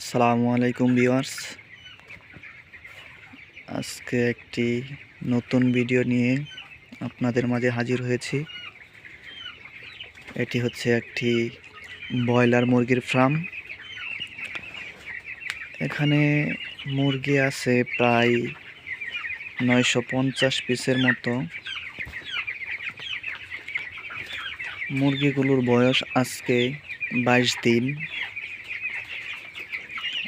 আসসালামু আলাইকুম ভিউয়ার্স। আজকে একটি নতুন ভিডিও নিয়ে আপনাদের মাঝে হাজির হয়েছি। এটি হচ্ছে একটি ব্রয়লার মুরগির ফার্ম এখানে মুরগি আছে প্রায় নয়শো পঞ্চাশ পিসের মতো। মুরগিগুলোর বয়স আজকে বাইশ দিন।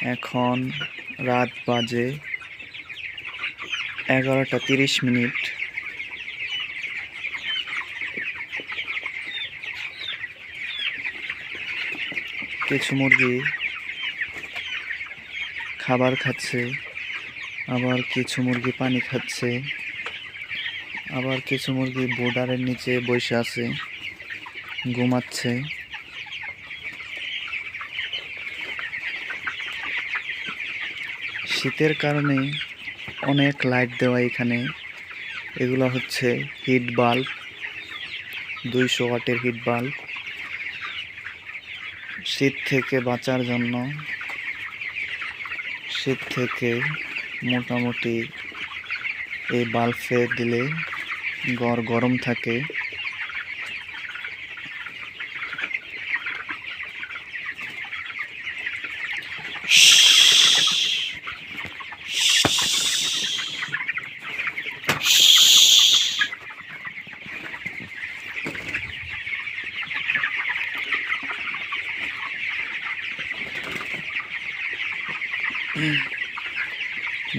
এখন রাত বাজে এগারোটা তিরিশ মিনিট। কিছু মুরগি খাবার খাচ্ছে, আবার কিছু মুরগি পানি খাচ্ছে, আবার কিছু মুরগি বোর্ডারের নিচে বসে আছে, ঘুমাচ্ছে। শীতের কারণে অনেক লাইট দেওয়া এখানে। এগুলো হচ্ছে হিট বাল্ব দুইশো ওয়াটের হিট বাল্ব শীত থেকে বাঁচার জন্য, শীত থেকে মোটামুটি এই বাল্বে দিলে ঘর গরম থাকে।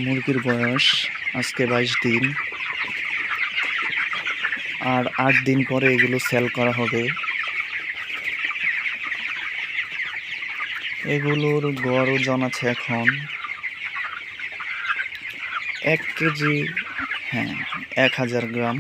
মুরগির বয়স আজকে বাইশ দিন। আর আট দিন পরে এগুলো সেল করা হবে। এগুলোর গড় ওজন আছে এখন এক কেজি হ্যাঁ এক হাজার গ্রাম।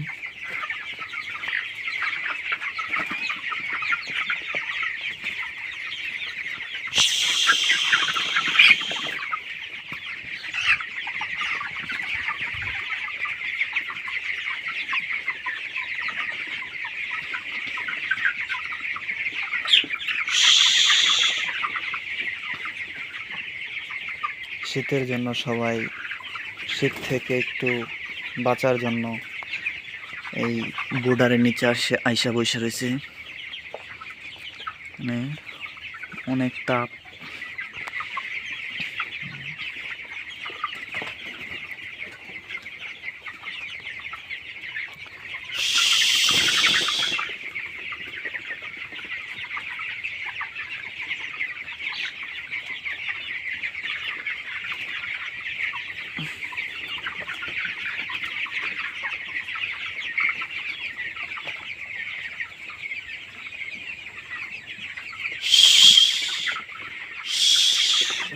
শীতের জন্য সবাই শীত থেকে একটু বাঁচার জন্য এই বোর্ডারের নিচে আসে, আইসা বসে রয়েছে। মানে অনেক তাপ।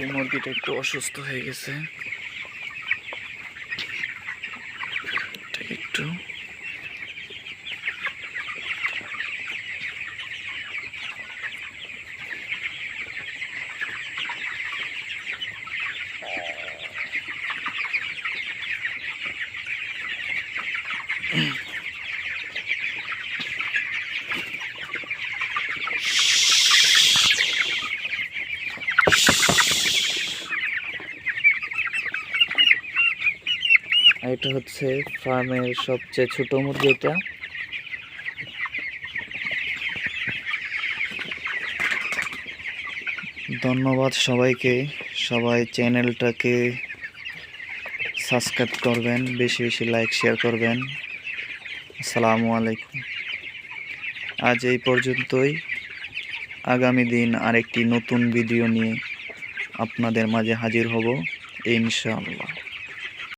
এই মুরগিটা একটু অসুস্থ হয়ে গেছে। একটু আর এটা হচ্ছে ফার্মের সবচেয়ে ছোট মুরগি এটা। ধন্যবাদ সবাইকে। সবাই চ্যানেলটাকে সাবস্ক্রাইব করবেন, বেশি বেশি লাইক, শেয়ার করবেন। আসসালামু আলাইকুম। আজ এই পর্যন্তই। আগামী দিন আরেকটি নতুন ভিডিও নিয়ে আপনাদের মাঝে হাজির হব, ইনশাআল্লাহ।